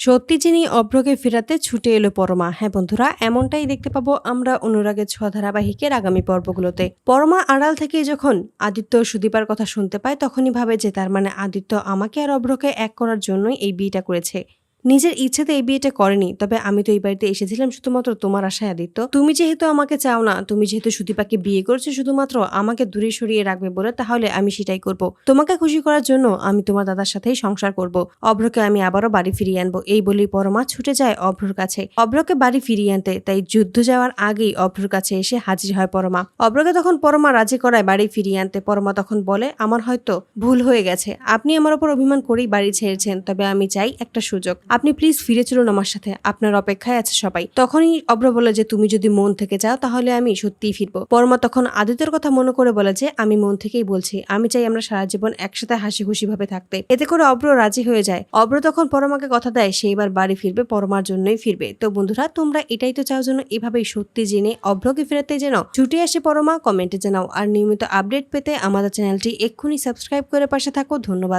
সত্যি যিনি অভ্রকে ফেরাতে ছুটে এলো পরমা। হ্যাঁ বন্ধুরা, এমনটাই দেখতে পাবো আমরা অনুরাগের ছোঁয়া ধারাবাহিকের আগামী পর্বগুলোতে। পরমা আড়াল থেকে যখন আদিত্য সুদীপার কথা শুনতে পায়, তখনই ভাবে যে তার মানে আদিত্য আমাকে আর অভ্রকে এক করার জন্যই এই বিয়েটা করেছে। নিজের ইচ্ছেতে এই বিয়েটা করেনি, তবে আমি তো এই বাড়িতে এসেছিলাম শুধুমাত্র তোমার আশায় আদিত্য। তুমি যেহেতু আমাকে চাও না, তুমি যেহেতু সুদীপাকে বিয়ে করছ শুধুমাত্র আমাকে দূরে সরিয়ে রাখবে বলে, তাহলে আমি সেটাই করব। তোমাকে খুশি করার জন্য আমি তোমার দাদার সাথেই সংসার করব। অভ্রকে আমি আবারও বাড়ি ফিরিয়ে আনব। এই বলেই পরমা ছুটে যায় অভ্রর কাছে। অভ্রকে বাড়ি ফিরিয়ে আনতে, তাই যুদ্ধ যাওয়ার আগেই অভ্রর কাছে এসে হাজির হয় পরমা। অভ্রকে তখন পরমা রাজি করায় বাড়ি ফিরিয়ে আনতে। পরমা তখন বলে, আমার হয়তো ভুল হয়ে গেছে। আপনি আমার ওপর অভিমান করেই বাড়ি ছেড়েছেন, তবে আমি চাই একটা সুযোগ। আপনি প্লিজ ফিরে চলুন আমার সাথে। আপনার অপেক্ষায় আছে সবাই। তখনই অভ্র বলে যে, তুমি যদি মন থেকে যাও, তাহলে আমি সত্যিই ফিরবো। পরমা তখন আদিত্যের কথা মনে করে বলে যে, আমি মন থেকেই বলছি। আমি চাই আমরা সারা জীবন একসাথে হাসি খুশি ভাবে থাকতে। এতে করে অব্র রাজি হয়ে যায়। অব্র তখন পরমাকে কথা দেয়, সে এবার বাড়ি ফিরবে, পরমার জন্যই ফিরবে। তো বন্ধুরা, তোমরা এটাই তো চাও যেন এভাবেই সত্যি জেনে, অভ্রকে ফেরাতে যেন। ছুটে আসে পরমা, কমেন্টে জানাও। আর নিয়মিত আপডেট পেতে আমাদের চ্যানেলটি এক্ষুনি সাবস্ক্রাইব করে পাশে থাকো। ধন্যবাদ।